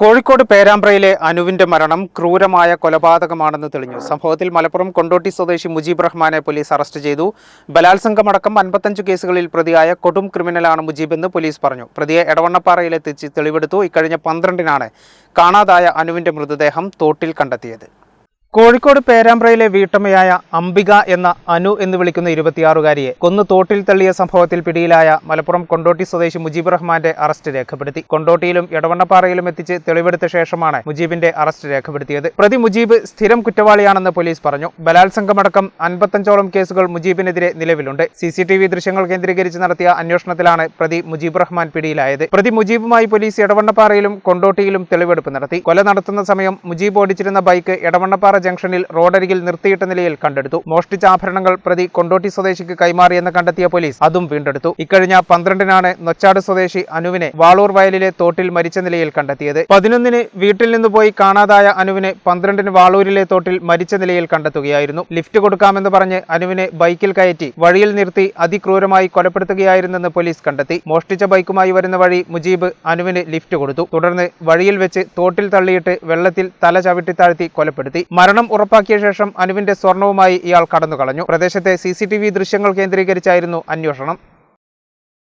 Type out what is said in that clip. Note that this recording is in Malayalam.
കോഴിക്കോട് പേരാമ്പ്രയിലെ അനുവിന്റെ മരണം ക്രൂരമായ കൊലപാതകമാണെന്ന് തെളിഞ്ഞു. സംഭവത്തിൽ മലപ്പുറം കൊണ്ടോട്ടി സ്വദേശി മുജീബ് റഹ്മാനെ പോലീസ് അറസ്റ്റ് ചെയ്തു. ബലാത്സംഗമടക്കം അൻപത്തഞ്ച് കേസുകളിൽ പ്രതിയായ കൊടും ക്രിമിനലാണ് മുജീബെന്ന് പോലീസ് പറഞ്ഞു. പ്രതിയെ എടവണ്ണപ്പാറയിലെത്തിച്ച് തെളിവെടുത്തു. ഇക്കഴിഞ്ഞ പന്ത്രണ്ടിനാണ് കാണാതായ അനുവിന്റെ മൃതദേഹം തോട്ടിൽ കണ്ടെത്തിയത്. കോഴിക്കോട് പേരാമ്പ്രയിലെ വീട്ടമ്മയായ അംബിക എന്ന അനു എന്ന് വിളിക്കുന്ന ഇരുപത്തിയാറുകാരിയെ കൊന്നു തോട്ടിൽ തള്ളിയ സംഭവത്തിൽ പിടിയിലായ മലപ്പുറം കൊണ്ടോട്ടി സ്വദേശി മുജീബ് റഹ്മാന്റെ അറസ്റ്റ് രേഖപ്പെടുത്തി. കൊണ്ടോട്ടിയിലും എടവണ്ണപ്പാറയിലും എത്തിച്ച് തെളിവെടുത്ത ശേഷമാണ് മുജീബിന്റെ അറസ്റ്റ് രേഖപ്പെടുത്തിയത്. പ്രതി മുജീബ് സ്ഥിരം കുറ്റവാളിയാണെന്ന് പോലീസ് പറഞ്ഞു. ബലാത്സംഗമടക്കം അൻപത്തഞ്ചോളം കേസുകൾ മുജീബിനെതിരെ നിലവിലുണ്ട്. സി സി ടി വി ദൃശ്യങ്ങൾ കേന്ദ്രീകരിച്ച് നടത്തിയ അന്വേഷണത്തിലാണ് പ്രതി മുജീബ് റഹ്മാൻ പിടിയിലായത്. പ്രതി മുജീബുമായി പോലീസ് എടവണ്ണപ്പാറയിലും കൊണ്ടോട്ടിയിലും തെളിവെടുപ്പ് നടത്തി. കൊല നടത്തുന്ന സമയം മുജീബ് ഓടിച്ചിരുന്ന ബൈക്ക് എടവണ്ണപ്പാറ ജംഗ്ഷനിൽ റോഡരികിൽ നിർത്തിയിട്ട നിലയിൽ കണ്ടെടുത്തു. മോഷ്ടിച്ച ആഭരണങ്ങൾ പ്രതി കൊണ്ടോട്ടി സ്വദേശിക്ക് കൈമാറിയെന്ന് കണ്ടെത്തിയ പോലീസ് അതും വീണ്ടെടുത്തു. ഇക്കഴിഞ്ഞ പന്ത്രണ്ടിനാണ് നൊച്ചാട് സ്വദേശി അനുവിനെ വാളൂർ വയലിലെ തോട്ടിൽ മരിച്ച നിലയിൽ കണ്ടെത്തിയത്. പതിനൊന്നിന് വീട്ടിൽ നിന്ന് പോയി കാണാതായ അനുവിനെ പന്ത്രണ്ടിന് വാളൂരിലെ തോട്ടിൽ മരിച്ച നിലയിൽ കണ്ടെത്തുകയായിരുന്നു. ലിഫ്റ്റ് കൊടുക്കാമെന്ന് പറഞ്ഞ് അനുവിനെ ബൈക്കിൽ കയറ്റി വഴിയിൽ നിർത്തി അതിക്രൂരമായി കൊലപ്പെടുത്തുകയായിരുന്നെന്ന് പോലീസ് കണ്ടെത്തി. മോഷ്ടിച്ച ബൈക്കുമായി വരുന്ന വഴി മുജീബ് അനുവിന് ലിഫ്റ്റ് കൊടുത്തു. തുടർന്ന് വഴിയിൽ വെച്ച് തോട്ടിൽ തള്ളിയിട്ട് വെള്ളത്തിൽ തല ചവിട്ടി താഴ്ത്തി കൊലപ്പെടുത്തി. മരണം ഉറപ്പാക്കിയ ശേഷം അനുവിന്റെ സ്വർണവുമായി ഇയാൾ കടന്നു കളഞ്ഞു പ്രദേശത്തെ സി ദൃശ്യങ്ങൾ കേന്ദ്രീകരിച്ചായിരുന്നു അന്വേഷണം.